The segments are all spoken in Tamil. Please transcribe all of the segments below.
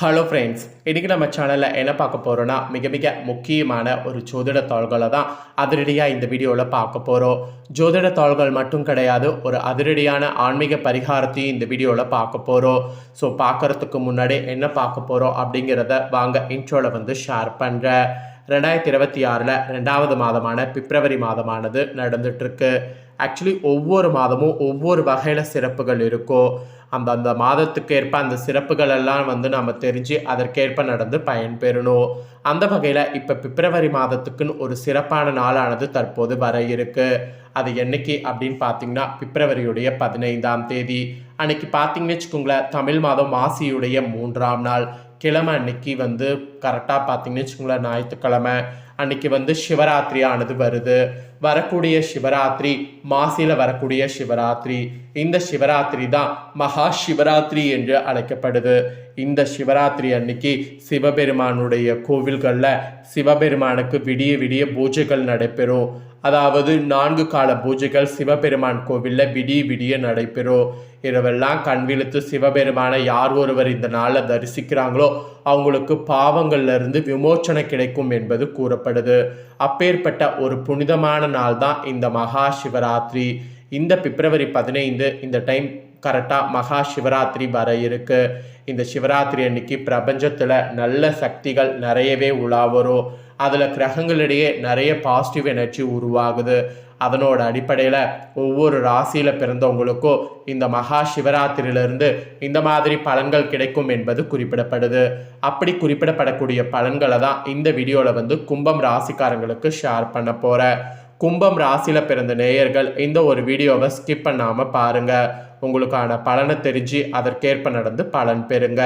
ஹலோ ஃப்ரெண்ட்ஸ் இன்றைக்கி நம்ம சேனலில் என்ன பார்க்க போகிறோன்னா மிக மிக முக்கியமான ஒரு ஜோதிட தாள்களை தான் அதிரடியாக இந்த வீடியோவில் பார்க்க போகிறோம் ஜோதிட தாள்கள் மட்டும் கிடையாது ஒரு அதிரடியான ஆன்மீக பரிகாரத்தையும் இந்த வீடியோவில் பார்க்க போகிறோம் ஸோ பார்க்குறதுக்கு முன்னாடி என்ன பார்க்க போகிறோம் அப்படிங்கிறத வாங்க இன்ட்ரோவில் வந்து ஷேர் பண்ணுறேன் ரெண்டாயிரத்தி இருபத்தி ஆறில் ரெண்டாவது மாதமான பிப்ரவரி மாதமானது நடந்துகிட்ருக்கு ஆக்சுவலி ஒவ்வொரு மாதமும் ஒவ்வொரு வகையில் சிறப்புகள் இருக்கோ அந்த அந்த மாதத்துக்கு ஏற்ப அந்த சிறப்புகள் எல்லாம் வந்து நம்ம தெரிஞ்சு அதற்கேற்ப நடந்து பயன்பெறணும். அந்த வகையில் இப்போ பிப்ரவரி மாதத்துக்குன்னு ஒரு சிறப்பான நாளானது தற்போது வர இருக்கு. அது என்னைக்கு அப்படின்னு பார்த்தீங்கன்னா பிப்ரவரியுடைய பதினைந்தாம் தேதி. அன்னைக்கு பார்த்தீங்கன்னு வச்சுக்கோங்களேன் தமிழ் மாதம் மாசியுடைய மூன்றாம் நாள். கிழமை அன்னைக்கு வந்து கரெக்டாக பார்த்தீங்கன்னு வச்சுக்கோங்களேன் ஞாயிற்றுக்கிழமை. அன்னைக்கு வந்து சிவராத்திரியானது வருது. வரக்கூடிய சிவராத்திரி மாசியில் வரக்கூடிய சிவராத்திரி. இந்த சிவராத்திரி தான் மகா சிவராத்திரி என்று அழைக்கப்படுது. இந்த சிவராத்திரி அன்னைக்கு சிவபெருமானுடைய கோவில்களில் சிவபெருமானுக்கு விடிய விடிய பூஜைகள் நடைபெறும். அதாவது நான்கு கால பூஜைகள் சிவபெருமான் கோவிலில் விடிய விடிய நடைபெறும். இரவெல்லாம் கண் விழுத்து சிவபெருமானை யார் ஒருவர் இந்த நாளில் தரிசிக்கிறாங்களோ அவங்களுக்கு பாவங்கள்லேருந்து விமோச்சனை கிடைக்கும் என்பது கூறப்படுது. அப்பேற்பட்ட ஒரு புனிதமான நாள் தான் இந்த மகா சிவராத்திரி. இந்த பிப்ரவரி பதினைந்து இந்த டைம் கரெக்டாக மகா சிவராத்திரி வர இருக்குது இந்த சிவராத்திரி அன்னைக்கு பிரபஞ்சத்தில் நல்ல சக்திகள் நிறையவே உலா வரும். அதில் கிரகங்களிடையே நிறைய பாசிட்டிவ் எனர்ஜி உருவாகுது. அதனோட அடிப்படையில் ஒவ்வொரு ராசியில் பிறந்தவங்களுக்கும் இந்த மகா சிவராத்திரியிலிருந்து இந்த மாதிரி பலன்கள் கிடைக்கும் என்பது குறிப்பிடப்படுது. அப்படி குறிப்பிடப்படக்கூடிய பலன்களை தான் இந்த வீடியோவில் வந்து கும்பம் ராசிக்காரங்களுக்கு ஷேர் பண்ண போகிறேன் கும்பம் ராசியில் பிறந்த நேயர்கள் இந்த ஒரு வீடியோவை ஸ்கிப் பண்ணாமல் பாருங்கள் உங்களுக்கான பலனை தெரிஞ்சு அதற்கேற்ப நடந்து பலன் பெறுங்க.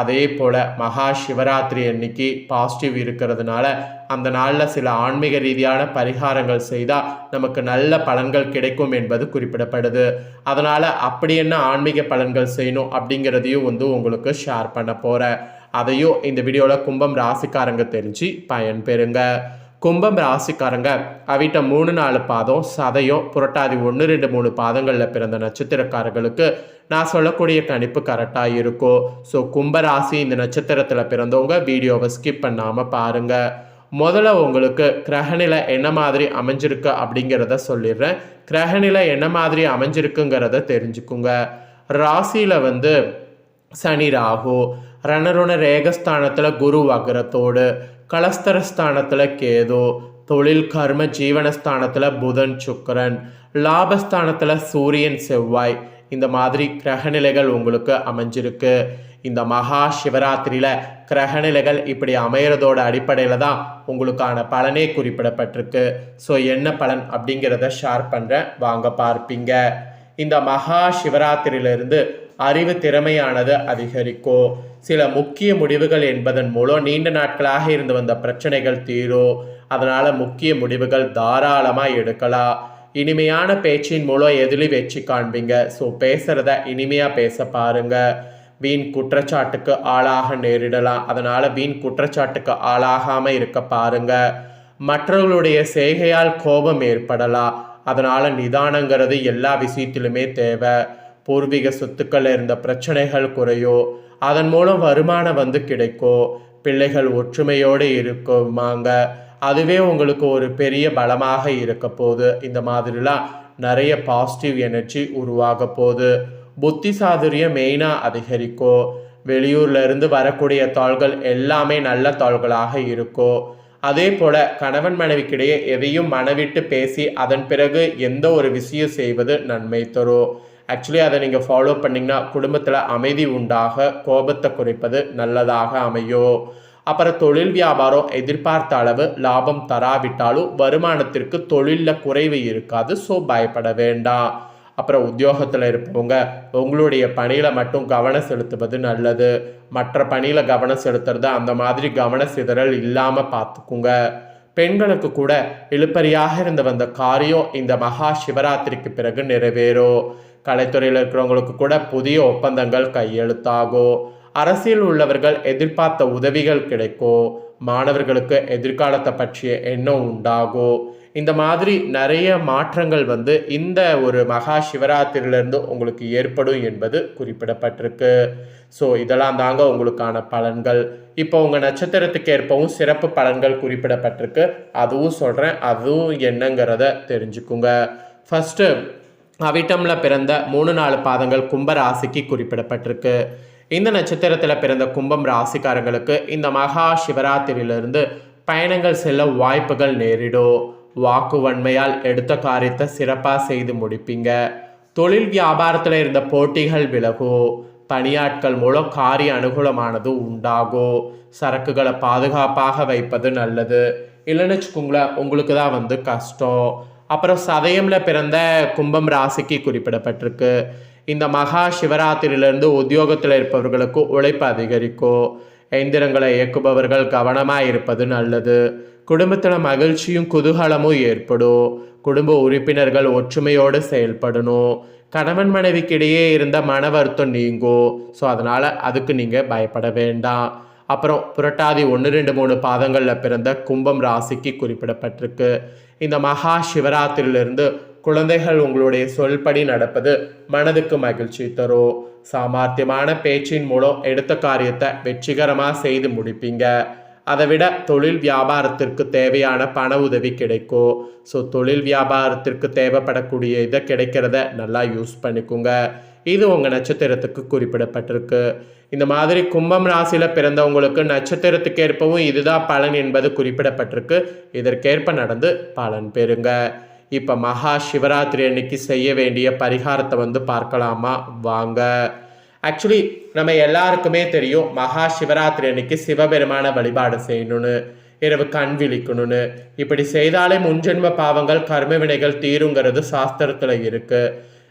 அதே போல் மகா சிவராத்திரி அன்னைக்கு பாசிட்டிவ் இருக்கிறதுனால அந்த நாளில் சில ஆன்மீக ரீதியான பரிகாரங்கள் செய்தால் நமக்கு நல்ல பலன்கள் கிடைக்கும் என்பது குறிப்பிடப்படுது. அதனால் அப்படி என்ன ஆன்மீக பலன்கள் செய்யணும் அப்படிங்கிறதையும் வந்து உங்களுக்கு ஷேர் பண்ண போகிறேன் அதையும் இந்த வீடியோவில் கும்பம் ராசிக்காரங்க தெரிஞ்சு பயன்பெறுங்க கும்பம் ராசிக்காரங்க. அவிட்ட மூணு நாலு பாதம் சதையும் புரட்டாதி ஒன்று ரெண்டு மூணு பாதங்களில் பிறந்த நட்சத்திரக்காரர்களுக்கு நான் சொல்லக்கூடிய கணிப்பு கரெக்டாக இருக்கும் ஸோ கும்பராசி இந்த நட்சத்திரத்தில் பிறந்தவங்க வீடியோவை ஸ்கிப் பண்ணாமல் பாருங்கள் முதல்ல உங்களுக்கு கிரகநிலை என்ன மாதிரி அமைஞ்சிருக்கு அப்படிங்கிறத சொல்லிடுறேன். கிரகநிலை என்ன மாதிரி அமைஞ்சிருக்குங்கிறத தெரிஞ்சுக்குங்க. ராசியில் வந்து சனி ராகு ரணருண ரேகஸ்தானத்தில் குரு வக்ரத்தோடு கலஸ்தரஸ்தானத்தில் கேது தொழில் கர்ம ஜீவனஸ்தானத்தில் புதன் சுக்கரன் லாபஸ்தானத்தில் சூரியன் செவ்வாய். இந்த மாதிரி கிரகநிலைகள் உங்களுக்கு அமைஞ்சிருக்கு. இந்த மகா சிவராத்திரியில் கிரகநிலைகள் இப்படி அமையிறதோட அடிப்படையில் தான் உங்களுக்கான பலனே குறிப்பிடப்பட்டிருக்கு. ஸோ என்ன பலன் அப்படிங்கிறத ஷேர் பண்ணுறேன் வாங்க பார்ப்பீங்க. இந்த மகா சிவராத்திரியிலிருந்து அறிவு திறமையானது அதிகரிக்கும் சில முக்கிய முடிவுகள் என்பதன் மூலம் நீண்ட நாட்களாக இருந்து வந்த பிரச்சனைகள் தீரும் அதனால் முக்கிய முடிவுகள் தாராளமாக எடுக்கலாம் இனிமையான பேச்சின் மூலம் எதிலும் வெற்றி காண்பீங்க. ஸோ பேசுகிறத இனிமையாக பேச பாருங்க. வீண் குற்றச்சாட்டுக்கு ஆளாக நேரிடலாம் அதனால் வீண் குற்றச்சாட்டுக்கு ஆளாகாமல் இருக்க பாருங்க. மற்றவர்களுடைய செய்கையால் கோபம் ஏற்படலாம் அதனால் நிதானங்கிறது எல்லா விஷயத்திலுமே தேவை. பூர்வீக சொத்துக்கள் இருந்த பிரச்சனைகள் குறையோ அதன் மூலம் வருமானம் வந்து கிடைக்கும் பிள்ளைகள் ஒற்றுமையோடு இருக்குமாங்க. அதுவே உங்களுக்கு ஒரு பெரிய பலமாக இருக்க போகுது. இந்த மாதிரிலாம் நிறைய பாசிட்டிவ் எனர்ஜி உருவாக போகுது. புத்தி சாதுரியம் மெயினாக அதிகரிக்கும் வெளியூர்ல இருந்து வரக்கூடிய தாள்கள் எல்லாமே நல்ல தாள்களாக இருக்கும் அதே போல கணவன் மனைவிக்கிடையே எதையும் மனவிட்டு பேசி அதன் பிறகு எந்த ஒரு விஷயம் செய்வது நன்மை தரும். ஆக்சுவலி அதை நீங்கள் ஃபாலோ பண்ணிங்கன்னா குடும்பத்தில் அமைதி உண்டாக கோபத்தை குறைப்பது நல்லதாக அமையும் அப்புறம் தொழில் வியாபாரம் எதிர்பார்த்த அளவு லாபம் தராவிட்டாலும் வருமானத்திற்கு தொழிலில் குறைவு இருக்காது ஸோ பயப்பட வேண்டாம். அப்புறம் உத்தியோகத்தில் இருப்பவங்க உங்களுடைய பணியில் மட்டும் கவனம் செலுத்துவது நல்லது. மற்ற பணியில் கவனம் செலுத்துறது அந்த மாதிரி கவன சிதறல் இல்லாமல் பார்த்துக்குங்க. பெண்களுக்கு கூட இழுப்பறியாக இருந்து வந்த காரியம் இந்த மகா சிவராத்திரிக்கு பிறகு நிறைவேறும் கலைத்துறையில் இருக்கிறவங்களுக்கு கூட புதிய ஒப்பந்தங்கள் கையெழுத்தாகும் அரசியல் உள்ளவர்கள் எதிர்பார்த்த உதவிகள் கிடைக்கும் மாணவர்களுக்கு எதிர்காலத்தை பற்றிய எண்ணம் உண்டாகும் இந்த மாதிரி நிறைய மாற்றங்கள் வந்து இந்த ஒரு மகா சிவராத்திரியிலிருந்து உங்களுக்கு ஏற்படும் என்பது குறிப்பிடப்பட்டிருக்கு. ஸோ இதெல்லாம் தாங்க உங்களுக்கான பலன்கள். இப்போ உங்கள் நட்சத்திரத்துக்கு ஏற்பவும் சிறப்பு பலன்கள் குறிப்பிடப்பட்டிருக்கு. அதுவும் சொல்கிறேன் அதுவும் என்னங்கிறத தெரிஞ்சுக்குங்க. ஃபஸ்ட்டு அவிட்டமில் பிறந்த மூணு நாலு பாதங்கள் கும்ப ராசிக்கு குறிப்பிடப்பட்டிருக்கு. இந்த நட்சத்திரத்தில் பிறந்த கும்பம் ராசிக்காரங்களுக்கு இந்த மகா சிவராத்திரியிலிருந்து பயணங்கள் செல்ல வாய்ப்புகள் நேரிடும். வாக்கு வன்மையால் எடுத்த காரியத்தை சிறப்பாக செய்து முடிப்பீங்க. தொழில் வியாபாரத்தில் இருந்த போட்டிகள் விலகும். பணியாட்கள் மூலம் காரிய அனுகூலமானது உண்டாகும். சரக்குகளை பாதுகாப்பாக வைப்பது நல்லது. இல்லைன்னு வச்சுக்கோங்களேன் உங்களுக்கு தான் வந்து கஷ்டம். அப்புறம் சதயம்ல பிறந்த கும்பம் ராசிக்கு குறிப்பிடப்பட்டிருக்கு. இந்த மகா சிவராத்திரியிலிருந்து உத்தியோகத்தில் இருப்பவர்களுக்கு உழைப்பு அதிகரிக்கும் எந்திரங்களை இயக்குபவர்கள் கவனமாக இருப்பது நல்லது. குடும்பத்தில் மகிழ்ச்சியும் குதூகலமும் ஏற்படும் குடும்ப உறுப்பினர்கள் ஒற்றுமையோடு செயல்படணும் கணவன் மனைவிக்கிடையே இருந்த மன வருத்தம் நீங்கும் ஸோ அதனால் அதுக்கு நீங்கள் பயப்பட வேண்டாம். அப்புறம் புரட்டாதி ஒன்று ரெண்டு மூணு பாதங்களில் பிறந்த கும்பம் ராசிக்கு குறிப்பிடப்பட்டிருக்கு. இந்த மகா சிவராத்திரியிலிருந்து குழந்தைகள் உங்களுடைய சொல்படி நடப்பது மனதுக்கு மகிழ்ச்சி தரும். சாமர்த்தியமான பேச்சின் மூலம் எடுத்த காரியத்தை வெற்றிகரமாக செய்து முடிப்பீங்க. அதை விட தொழில் வியாபாரத்திற்கு தேவையான பண உதவி கிடைக்கும். ஸோ தொழில் வியாபாரத்திற்கு தேவைப்படக்கூடிய இதை கிடைக்கிறத நல்லா யூஸ் பண்ணிக்கோங்க. இது உங்கள் நட்சத்திரத்துக்கு குறிப்பிடப்பட்டிருக்கு. இந்த மாதிரி கும்பம் ராசியில் பிறந்தவங்களுக்கு நட்சத்திரத்துக்கு ஏற்பவும் இதுதான் பலன் என்பது குறிப்பிடப்பட்டிருக்கு. இதற்கேற்ப நடந்து பலன் பெறுங்க. இப்போ மகா சிவராத்திரி அன்னைக்கு செய்ய வேண்டிய பரிகாரத்தை வந்து பார்க்கலாமா? வாங்க. ஆக்சுவலி நம்ம எல்லாருக்குமே தெரியும் மகா சிவராத்திரி அன்னைக்கு சிவபெருமான வழிபாடு செய்யணும்னு இரவு கண் விழிக்கணும்னு. இப்படி செய்தாலே முன்ஜென்ம பாவங்கள் கர்ம வினைகள் தீருங்கிறது சாஸ்திரத்தில் இருக்குது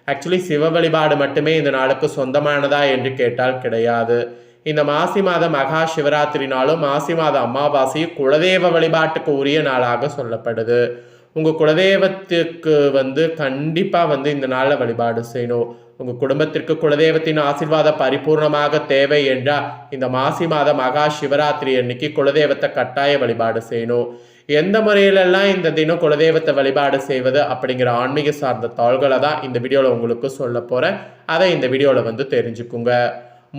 ஆக்சுவலி சிவ வழிபாடு மட்டுமே இந்த நாளுக்கு சொந்தமானதா என்று கேட்டால் கிடையாது. இந்த மாசி மாத மகா சிவராத்திரி நாளும் மாசி மாத அமாவாசையும் குலதெய்வ வழிபாட்டுக்கு உரிய நாளாக சொல்லப்படுது. உங்கள் குலதெய்வத்துக்கு வந்து கண்டிப்பாக வந்து இந்த நாளில் வழிபாடு செய்யணும். உங்கள் குடும்பத்திற்கு குலதெய்வத்தின் ஆசீர்வாதம் பரிபூர்ணமாக தேவை என்றால் இந்த மாசி மாத மகா சிவராத்திரி அன்னைக்கு குலதெய்வத்தை கட்டாய வழிபாடு செய்யணும். எந்த முறையிலெல்லாம் இந்த தினம் குலதெய்வத்தை வழிபாடு செய்வது அப்படிங்கிற ஆன்மீக சார்ந்த தாள்களை தான் இந்த வீடியோவில் உங்களுக்கு சொல்ல போகிறேன் அதை இந்த வீடியோவில் வந்து தெரிஞ்சுக்குங்க.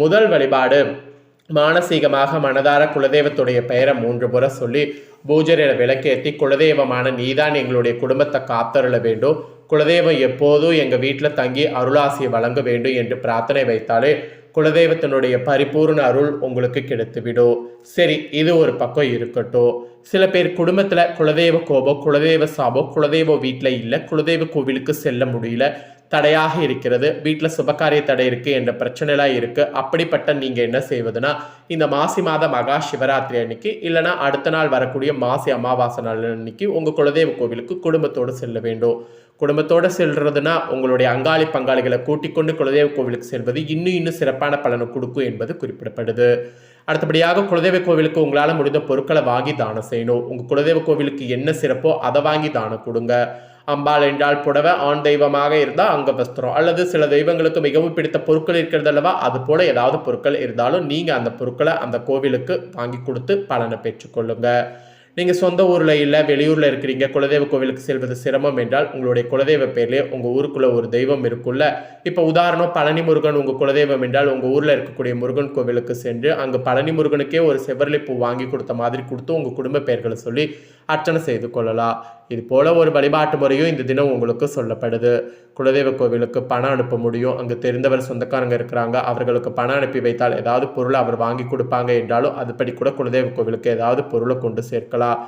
முதல் வழிபாடு மானசீகமாக மனதார குலதெய்வத்துடைய பெயரை மூன்று முறை சொல்லி பூஜரையில் விளக்கேற்றி குலதெய்வமான நீதான் எங்களுடைய குடும்பத்தை காத்தருள வேண்டும். குலதெய்வம் எப்போதும் எங்கள் வீட்டில் தங்கி அருளாசியை வழங்க வேண்டும் என்று பிரார்த்தனை வைத்தாலே குலதெய்வத்தினுடைய பரிபூர்ண அருள் உங்களுக்கு கிடைத்துவிடும் சரி இது ஒரு பக்கம் இருக்கட்டும். சில பேர் குடும்பத்தில் குலதெய்வ கோபம் குலதெய்வ சாபம் குலதெய்வ வீட்டில் இல்லை குலதெய்வ கோவிலுக்கு செல்ல முடியல. தடையாக இருக்கிறது. வீட்டில் சுபகாரிய தடை இருக்குது என்ற பிரச்சனைலாம் இருக்குது அப்படிப்பட்ட நீங்கள் என்ன செய்வதுன்னா இந்த மாசி மாத மகா சிவராத்திரி அன்னைக்கு இல்லைனா அடுத்த நாள் வரக்கூடிய மாசி அமாவாசை நாள் அன்னைக்கு உங்கள் குலதெய்வ கோவிலுக்கு குடும்பத்தோடு செல்ல வேண்டும். குடும்பத்தோடு செல்றதுனா உங்களுடைய அங்காளி பங்காளிகளை கூட்டிக் கொண்டு குலதெய்வ கோவிலுக்கு செல்வது இன்னும் இன்னும் சிறப்பான பலனை கொடுக்கும் என்பது குறிப்பிடப்படுது. அடுத்தபடியாக குலதெய்வ கோவிலுக்கு உங்களால் முடிந்த பொருட்களை வாங்கி தானம் செய்யணும். உங்கள் குலதெய்வ கோவிலுக்கு என்ன சிறப்போ அதை வாங்கி தானம் கொடுங்க. அம்பாள் என்றால் புடவை ஆண் தெய்வமாக இருந்தால் அங்க வஸ்திரம். அல்லது சில தெய்வங்களுக்கு மிகவும் பிடித்த பொருட்கள் இருக்கிறது அல்லவா அது போல ஏதாவது பொருட்கள் இருந்தாலும் நீங்கள் அந்த பொருட்களை அந்த கோவிலுக்கு வாங்கி கொடுத்து பலனை பெற்றுக்கொள்ளுங்க நீங்கள் சொந்த ஊரில் இல்லை வெளியூரில் இருக்கிறீங்க குலதெய்வ கோவிலுக்கு செல்வது சிரமம் என்றால் உங்களுடைய குலதெய்வ பேர்லேயே உங்கள் ஊருக்குள்ளே ஒரு தெய்வம் இருக்குல்ல இப்போ உதாரணம் பழனி முருகன் உங்கள் குலதெய்வம் என்றால் உங்கள் ஊரில் இருக்கக்கூடிய முருகன் கோவிலுக்கு சென்று அங்கே பழனி முருகனுக்கே ஒரு செவ்வரளி பூ வாங்கி கொடுத்த மாதிரி கொடுத்து உங்கள் குடும்ப பெயர்களை சொல்லி அர்ச்சனை செய்து கொள்ளலாம். இது போல ஒரு வழிபாட்டு முறையும் இந்த தினம் உங்களுக்கு சொல்லப்படுது. குலதெய்வ கோவிலுக்கு பணம் அனுப்ப முடியும். அங்கு தெரிந்தவர் சொந்தக்காரங்க இருக்கிறாங்க. அவர்களுக்கு பணம் அனுப்பி வைத்தால் ஏதாவது பொருளை அவர் வாங்கி கொடுப்பாங்க என்றாலும் அதுபடி கூட குலதெய்வ கோவிலுக்கு ஏதாவது பொருளை கொண்டு சேர்க்கலாம்.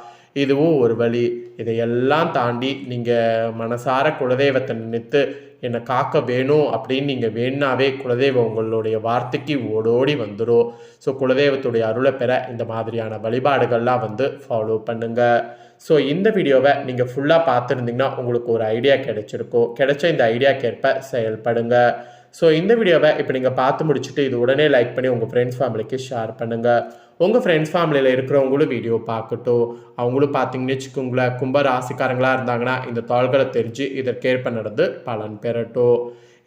இதுவும் ஒரு வழி. இதையெல்லாம் தாண்டி நீங்கள் மனசார குலதெய்வத்தை நினைத்து என்னை காக்க வேணும் அப்படின்னு நீங்கள் வேணாவே குலதெய்வம் உங்களுடைய வார்த்தைக்கு ஓடோடி வந்துடும் ஸோ குலதெய்வத்துடைய அருளை பெற இந்த மாதிரியான வழிபாடுகள்லாம் வந்து ஃபாலோ பண்ணுங்கள் ஸோ இந்த வீடியோவை நீங்கள் ஃபுல்லாக பார்த்துருந்தீங்கன்னா உங்களுக்கு ஒரு ஐடியா கிடைச்சிருக்கும். கிடைச்ச இந்த ஐடியாக்கேற்ப செயல்படுங்க. ஸோ இந்த வீடியோவை இப்போ நீங்கள் பார்த்து முடிச்சுட்டு இது உடனே லைக் பண்ணி உங்கள் ஃப்ரெண்ட்ஸ் ஃபேமிலிக்கு ஷேர் பண்ணுங்கள் உங்கள் ஃப்ரெண்ட்ஸ் ஃபேமிலியில் இருக்கிறவங்களும் வீடியோ பார்க்கட்டும். அவங்களும் பார்த்தீங்கன்னு வச்சுக்கோங்களேன் கும்ப ராசிக்காரங்களாக இருந்தாங்கன்னா இந்த தாள்களை தெரிஞ்சு இதற்கேற்ப நடந்து பலன் பெறட்டும்.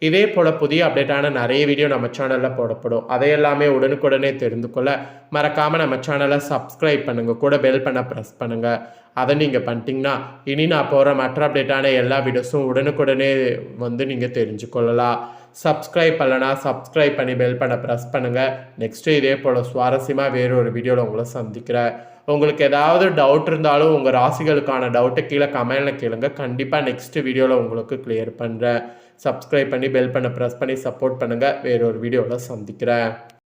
இதே போல் புதிய அப்டேட்டான நிறைய வீடியோ நம்ம சேனலில் போடப்படும். அதையெல்லாமே உடனுக்குடனே தெரிந்து கொள்ள மறக்காமல் நம்ம சேனலை சப்ஸ்கிரைப் பண்ணுங்கள் கூட பெல் பண்ண ப்ரெஸ் பண்ணுங்கள் அதை நீங்கள் பண்ணிட்டீங்கன்னா இனி நான் போகிற மற்ற அப்டேட்டான எல்லா வீடியோஸும் உடனுக்குடனே வந்து நீங்கள் தெரிஞ்சுக்கொள்ளலாம். சப்ஸ்கிரைப் பண்ணலனா சப்ஸ்கிரைப் பண்ணி பெல் பண்ண ப்ரெஸ் பண்ணுங்கள் நெக்ஸ்ட்டு இதே போல் சுவாரஸ்யமாக வேறு ஒரு வீடியோவில் உங்களை சந்திக்கிறேன். உங்களுக்கு ஏதாவது டவுட் இருந்தாலும் உங்கள் ராசிகளுக்கான டவுட்டை கீழே கமெண்டில் கேளுங்க. கண்டிப்பாக நெக்ஸ்ட் வீடியோவில் உங்களுக்கு கிளியர் பண்ணுறேன் சப்ஸ்கிரைப் பண்ணி பெல் பண்ண ப்ரெஸ் பண்ணி சப்போர்ட் பண்ணுங்கள் வேறு ஒரு வீடியோவில் சந்திக்கிறேன்.